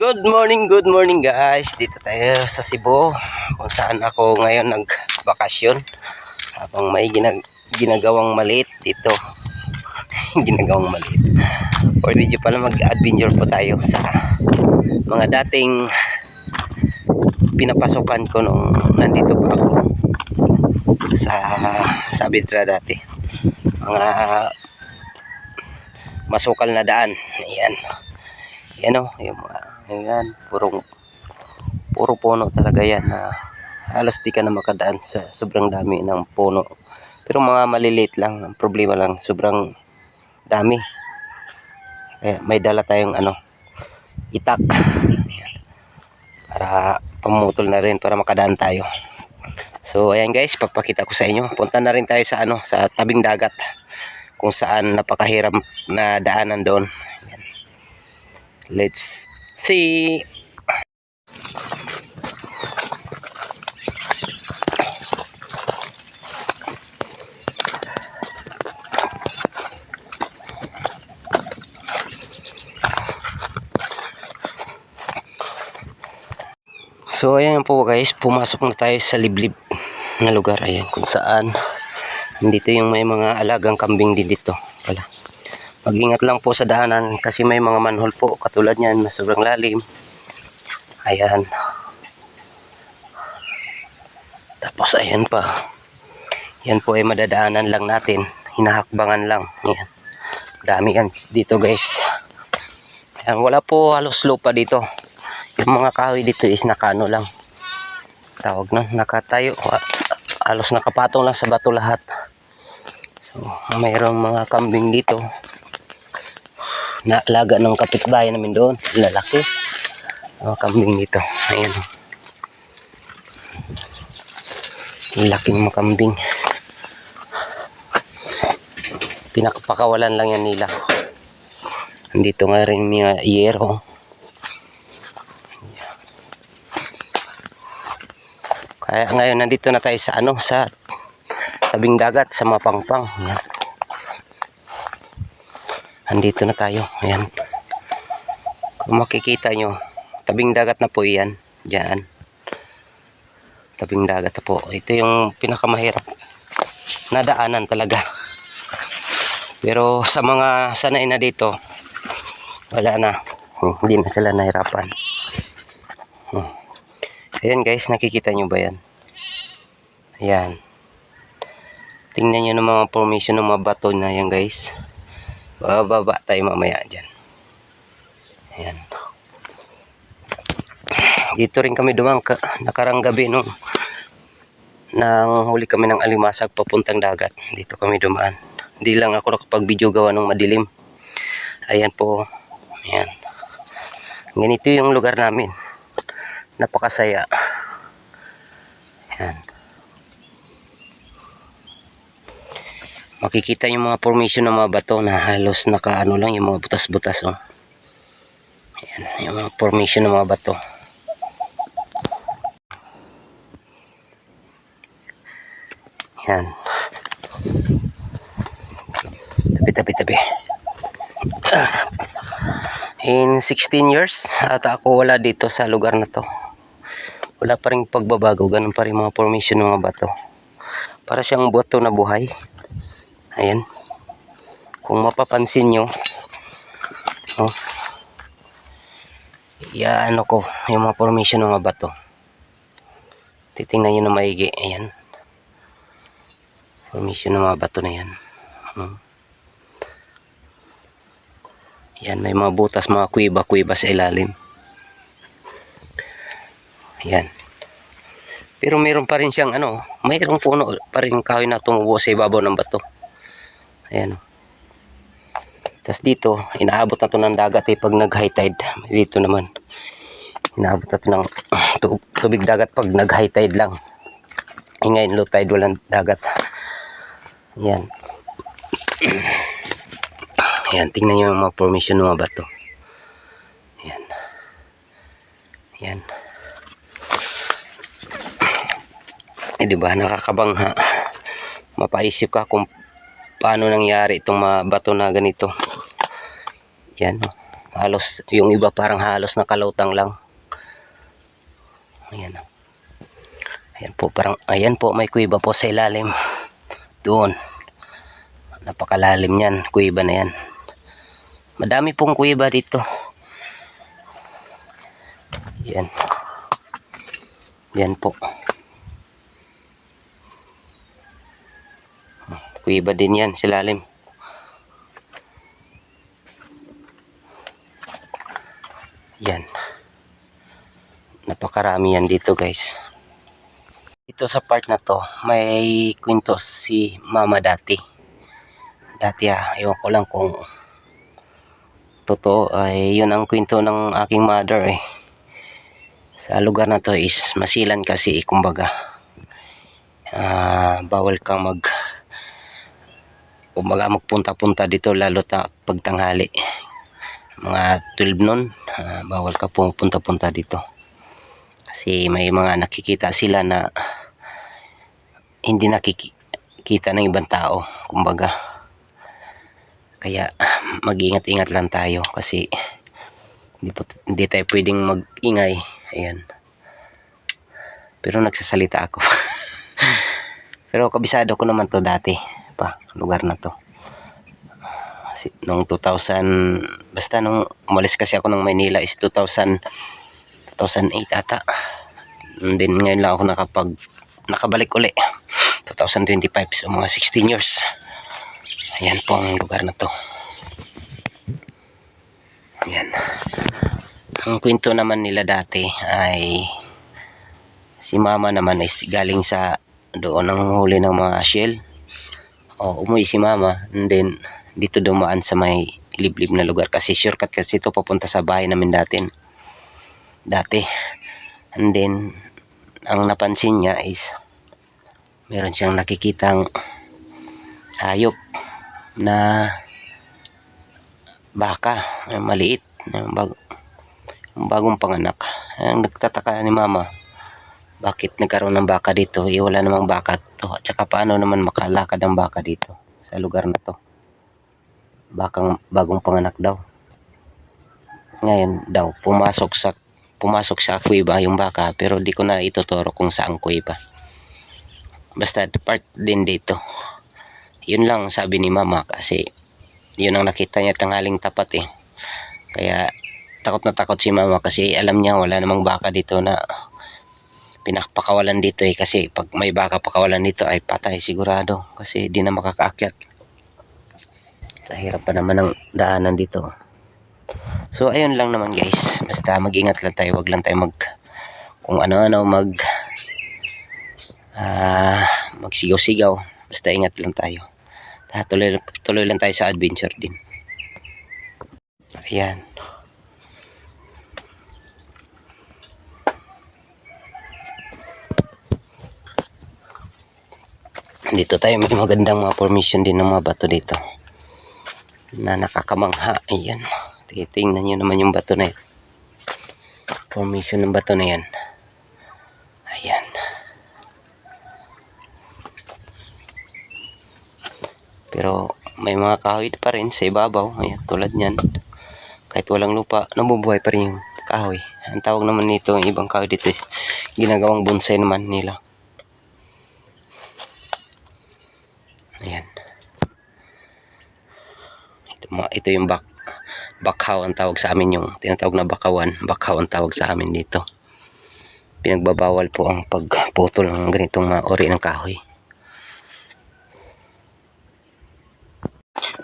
Good morning, good morning guys. Dito tayo sa Cebu kung saan ako ngayon nagbakasyon habang may ginag ginagawang maliit dito. ginagawang maliit. Or medyo pala mag-adventure po tayo sa mga dating pinapasukan ko nung nandito pa ako sa sa Bidra dati. Mga masukal na daan. Ayan. Yan o, yung mga, ayan, purong, puro puno talaga yan na halos di ka na makadaan sa sobrang dami ng puno. Pero mga maliliit lang, ang problema lang, sobrang dami. Kaya may dala tayong ano, itak. Para pamutol na rin, para makadaan tayo. So ayan guys, papakita ko sa inyo. Punta na rin tayo sa ano, sa tabing dagat kung saan napakahirap na daanan doon. Let's see. So ayan po guys, pumasok na tayo sa liblib na lugar ayan kung saan dito yung may mga alagang kambing din dito pala. Mag-ingat lang po sa daanan kasi may mga manhole po katulad niyan na sobrang lalim. Ayan. Tapos ayan pa. Yan po ay madadaanan lang natin. Hinahakbangan lang. Ayan. Dami yan dito guys. Ayan, wala po halos lupa dito. Yung mga kahoy dito is nakano lang. Tawag na, nakatayo. Halos nakapatong lang sa bato lahat. So, mayroong mga kambing dito na alaga ng kapitbahay namin doon. Lalaki. Mga kambing dito. Ayan. oh. Laki ng kambing. Pinakapakawalan lang yan nila. Andito nga rin mga yero. Kaya ngayon nandito na tayo sa ano sa tabing dagat sa Mapangpang. Ayan. Andito na tayo. Ayan. Kung makikita nyo, tabing dagat na po iyan. Diyan. Tabing dagat na po. Ito yung pinakamahirap na daanan talaga. Pero sa mga sanay na dito, wala na. Hmm, Hindi na sila nahirapan. Hmm. Ayan guys, nakikita nyo ba yan? Ayan. Tingnan nyo ng mga formation ng mga bato na yan guys. Bababa tayo mamaya dyan. Ayan. Dito rin kami dumang ka, nakarang gabi nung nang huli kami ng alimasag papuntang dagat. Dito kami dumaan. Hindi lang ako nakapag-video gawa ng madilim. Ayan po. Ayan. Ganito yung lugar namin. Napakasaya. Ayan. Makikita yung mga formation ng mga bato na halos nakaano lang yung mga butas-butas oh. Ayan, yung mga formation ng mga bato. Ayan. Tabi, tabi, tabi. In 16 years, at ako wala dito sa lugar na to. Wala pa rin pagbabago, ganun pa rin mga formation ng mga bato. Para siyang boto na buhay. Ayan. Kung mapapansin nyo, oh, ano ko, yung mga formation ng mga bato. Titingnan nyo na maigi. Ayan. Formation ng mga bato na yan. Hmm. Yan, may mga butas, mga kuiba-kuiba sa ilalim. Yan. Pero meron pa rin siyang ano, mayroong puno pa rin kahoy na tumubo sa ibabaw ng bato. Ayan. Tapos dito, inaabot na to ng dagat eh pag nag-high tide. Dito naman, inaabot na to ng tu- tubig dagat pag nag-high tide lang. Eh ngayon, low tide, walang dagat. Yan. Ayan, tingnan nyo yung mga formation ng mga bato. Ayan. Ayan. Eh, di ba, nakakabangha. Mapaisip ka kung paano nangyari itong mga bato na ganito. Yan, oh. Halos, yung iba parang halos nakalutang lang. Ayan. oh. Ayan po, parang, ayan po, may kuiba po sa ilalim. Doon. Napakalalim yan, kuiba na yan. Madami pong kuiba dito. Yan. Yan po. Kuiba din yan, sa ilalim. Yan. Napakarami yan dito guys. Dito sa part na to, may kwento si mama dati. Dati ah, ewan ko lang kung totoo ay yun ang kwento ng aking mother eh. Sa lugar na to is masilan kasi eh, kumbaga. Ah, bawal kang mag kumbaga magpunta-punta dito lalo ta pagtanghali. Mga 12 nun, ah, bawal ka pumunta-punta dito. Kasi may mga nakikita sila na hindi nakikita ng ibang tao, kumbaga. Kaya mag-ingat-ingat lang tayo kasi hindi, po, hindi tayo pwedeng mag-ingay. Ayan. Pero nagsasalita ako. Pero kabisado ko naman to dati pa, lugar na to. Kasi nung 2000, basta nung umalis kasi ako ng Maynila is 2000, 2008 ata. And then ngayon lang ako nakapag, nakabalik uli. 2025, so mga 16 years. Ayan po ang lugar na to. Ayan. Ang kwento naman nila dati ay si mama naman is galing sa doon ang huli ng mga shell. O umuwi si mama and then dito dumaan sa may liblib na lugar kasi shortcut kasi ito papunta sa bahay namin dati. Dati. And then ang napansin niya is meron siyang nakikitang hayop na baka maliit bag, bagong panganak ang nagtataka ni mama bakit nagkaroon ng baka dito? Eh wala namang baka to. At saka paano naman makalakad ang baka dito? Sa lugar na to. Bakang bagong panganak daw. Ngayon daw pumasok sa pumasok sa kuiba yung baka pero di ko na ituturo kung saan kuiba basta part din dito. Yun lang sabi ni mama kasi yun ang nakita niya tanghaling tapat eh. Kaya takot na takot si mama kasi alam niya wala namang baka dito na pinakpakawalan dito eh kasi pag may baka pakawalan dito ay patay sigurado. Kasi di na makakaakyat. Hirap pa naman ng daanan dito. So ayun lang naman guys. Basta mag-ingat lang tayo wag lang tayo mag kung ano-ano mag ah magsigaw-sigaw. Basta ingat lang tayo. Tuloy, tuloy lang tayo sa adventure din. Ayan dito tayo may magandang mga formation din ng mga bato dito. Na nakakamangha ayan. Titingnan nyo naman yung bato na yan formation ng bato na yan. Ayan. Pero may mga kahoy pa rin sa ibabaw. Ayan tulad nyan kahit walang lupa nabubuhay pa rin yung kahoy. Ang tawag naman nito ibang kahoy dito eh, ginagawang bonsai naman nila Ayan. Ito, yung bak bakhaw ang tawag sa amin yung tinatawag na bakawan. Bakhaw ang tawag sa amin dito. Pinagbabawal po ang pagputol ng ganitong mga ori ng kahoy.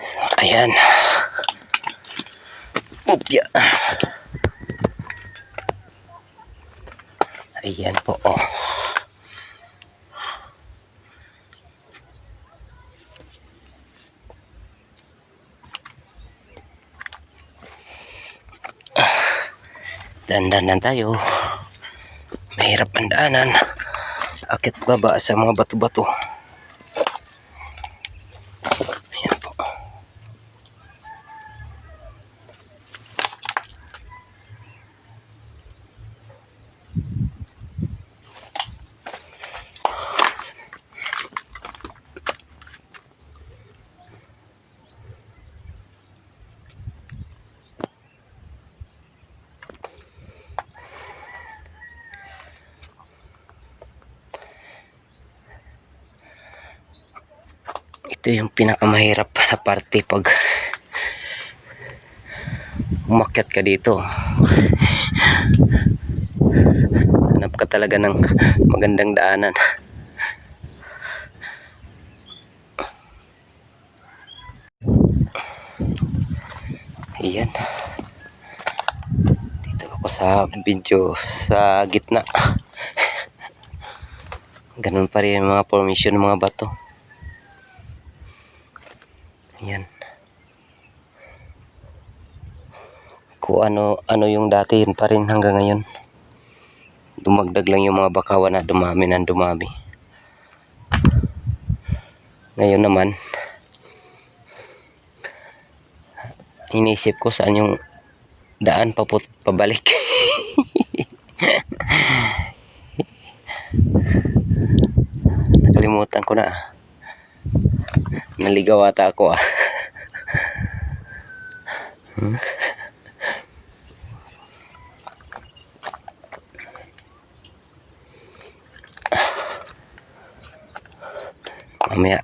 So, ayan. Upya. Ayan po, oh. Dandan lang tayo. Mahirap ang daanan. Akit baba sa mga bato-bato. Ito yung pinakamahirap na parte pag umakyat ka dito. Hanap ka talaga ng magandang daanan. Ayan. Dito ako sa video sa gitna. Ganun pa rin mga formation ng mga bato. Ayan. Kung ano, ano yung dati yun pa rin hanggang ngayon. Dumagdag lang yung mga bakawan na dumami ng dumami. Ngayon naman, inisip ko saan yung daan paput pabalik. Nakalimutan ko na. ah. Naligaw ata ako ah. Hmm? Mamaya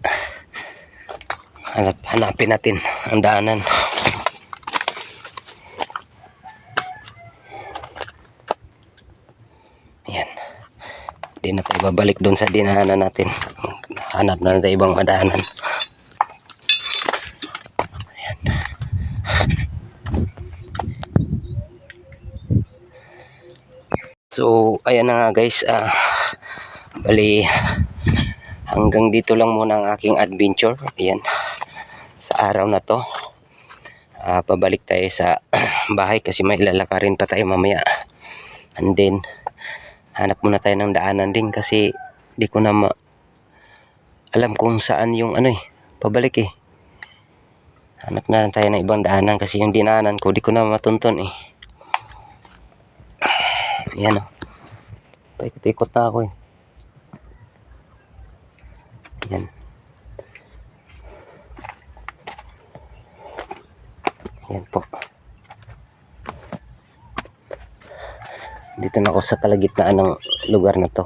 hanap, hanapin natin ang daanan. Ayan. Hindi na tayo babalik doon sa dinahanan natin. Hanap na natin ibang madaanan. Ayan. So, ayan na nga guys. Ah, bali, hanggang dito lang muna ang aking adventure. Ayan. Sa araw na to. Ah, pabalik tayo sa bahay kasi may lalakarin pa tayo mamaya. And then, hanap muna tayo ng daanan din kasi di ko na ma- alam kung saan yung ano eh, pabalik eh. Hanap na lang tayo ng ibang daanan kasi yung dinaanan ko di ko na matunton eh. Yan o. Paikot-ikot na ako eh. Yan. Yan po. Dito na ako sa kalagitnaan ng lugar na to.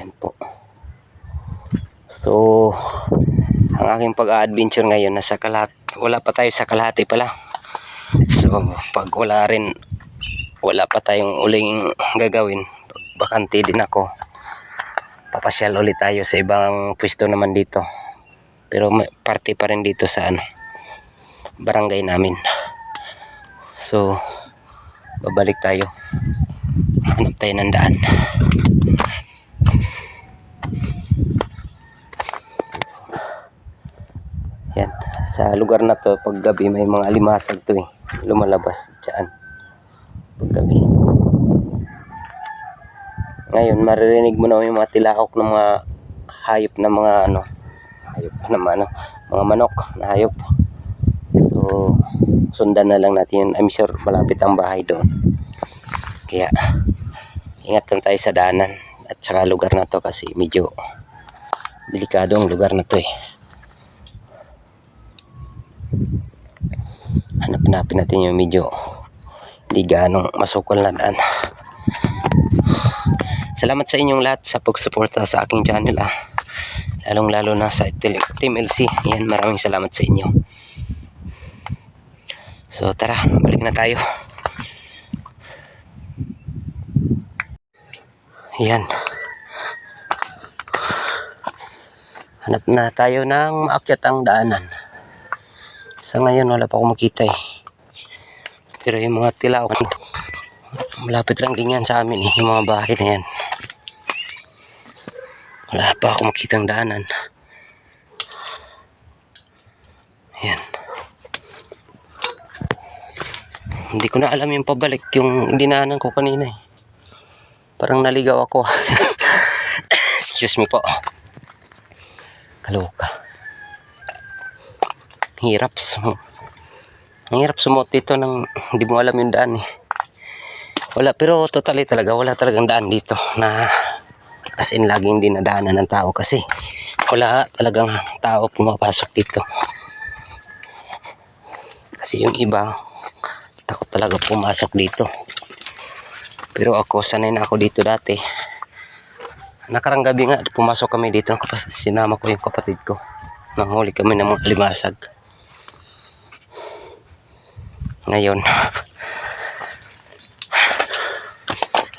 Yan po. So, ang aking pag-adventure ngayon nasa kalat wala pa tayo sa kalahati pala. So, pag wala rin wala pa tayong uling gagawin, bakante din ako. Papasyal ulit tayo sa ibang pwesto naman dito. Pero may parte pa rin dito sa ano, barangay namin. So, babalik tayo. Hanap tayo ng daan. Yan. Sa lugar na to, pag gabi may mga alimasag to eh. Lumalabas dyan. Pag gabi. Ngayon, maririnig mo na yung mga tilaok ng mga hayop na mga ano, hayop na ano, mga manok na hayop. So, sundan na lang natin yun. I'm sure malapit ang bahay doon. Kaya, ingat lang tayo sa daanan at saka lugar na to kasi medyo delikado ang lugar na to eh. Hanap-hanapin natin yung medyo hindi ganong masukol na daan. Salamat sa inyong lahat sa pagsuporta sa aking channel ah. Lalong lalo na sa Team Team LC. Yan, maraming salamat sa inyo. So tara, balik na tayo. Yan. Hanap na tayo ng maakyat ang daanan. Sa ngayon wala pa akong makita eh. Pero yung mga tilaw, malapit lang din yan sa amin eh, yung mga bahay na yan. Wala pa akong makitang daanan. Yan. Hindi ko na alam yung pabalik, yung dinaanan ko kanina eh. Parang naligaw ako. Excuse me po. Kaloka. Hirap. Sum ang hirap sumot dito ng hindi mo alam yung daan eh. Wala, pero totally talaga, wala talagang daan dito na as in laging dinadaanan ng tao kasi wala talagang tao pumapasok dito. Kasi yung iba, takot talaga pumasok dito. Pero ako, sanay na ako dito dati. Nakarang gabi nga, pumasok kami dito. Sinama ko yung kapatid ko. Nanghuli kami ng mga limasag. Ngayon,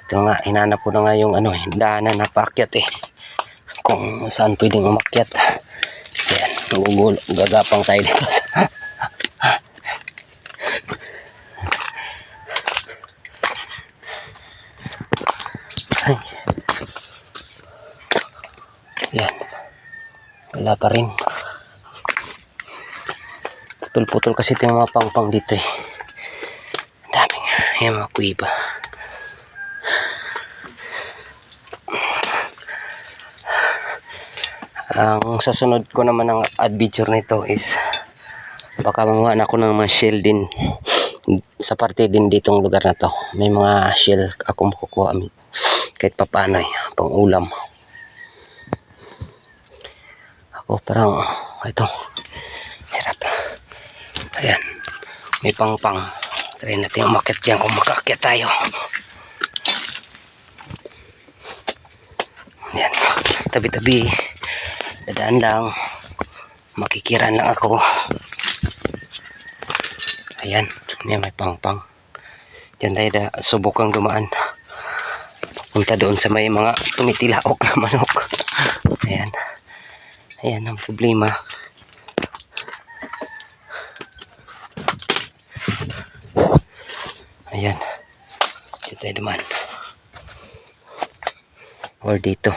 ito nga, hinanap ko na nga yung ano, eh, daanan na paakyat eh. Kung saan pwedeng umakyat. Yan, gugulo, gagapang tayo dito. Yan. Wala pa rin. Putol-putol kasi ito yung mga pang-pang dito eh. Yung mga kuiba. Ang sa sunod ko naman ng adventure nito is baka manguha na ako ng mga shell din sa parte din ditong lugar na to. May mga shell ako makukuha kahit papano eh, pang ulam. Ako parang ito hirap. Ayan. May pang-pang. Try natin umakit dyan kung makakit tayo. Yan. Tabi-tabi. Dadaan lang. Makikiran lang ako. Ayan. Yan may pang-pang. Diyan tayo da, subukang dumaan. Punta doon sa may mga tumitilaok na manok. Ayan. Ayan ang problema. Ayan. Dito tayo dumaan. Or dito.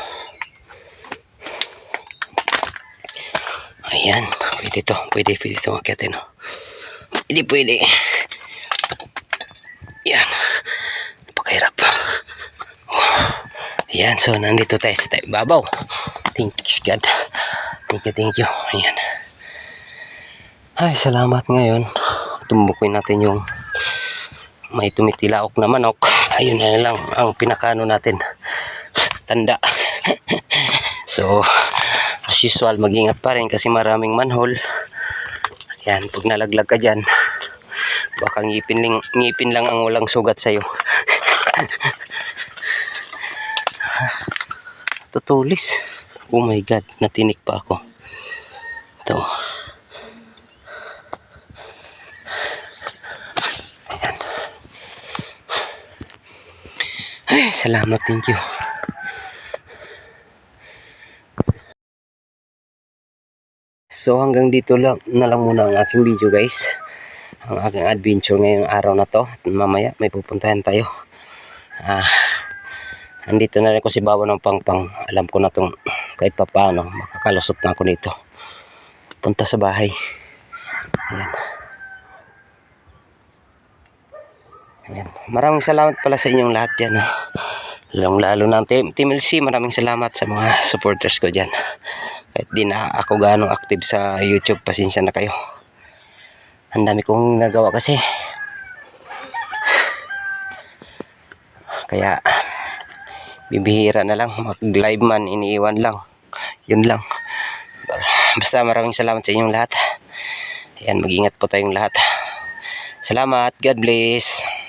Ayan. Pwede to. Pwede, pwede ito makitin. No? Pwede, pwede. Ayan. Napakahirap. Ayan. So, nandito tayo sa tayo babaw. Thank you, God. Thank you, thank you. Ayan. Ay, salamat ngayon. Tumbukin natin yung may tumitilaok na manok. Ayun na lang ang pinakano natin. Tanda. so, as usual, mag-ingat pa rin kasi maraming manhole. Yan, pag nalaglag ka dyan, baka ngipin lang, ngipin lang ang walang sugat sa'yo. Tutulis. Oh my God, natinik pa ako. Ito. Ay, salamat, thank you. So hanggang dito lang na lang muna ang aking video guys. Ang aking adventure ngayong araw na to. At mamaya may pupuntahan tayo. Ah, andito na rin ko si Bawa ng Pangpang. Alam ko na tong kahit pa paano makakalusot na ako nito. Punta sa bahay. Ayan. Ayan. Maraming salamat pala sa inyong lahat dyan. Ha. Lalong lalo ng Team, Team LC, maraming salamat sa mga supporters ko dyan. Kahit di na ako ganong active sa YouTube, pasensya na kayo. Ang dami kong nagawa kasi. Kaya, bibihira na lang. Mag-live man, iniiwan lang. Yun lang. Basta maraming salamat sa inyong lahat. Ayan, mag-ingat po tayong lahat. Salamat. God bless.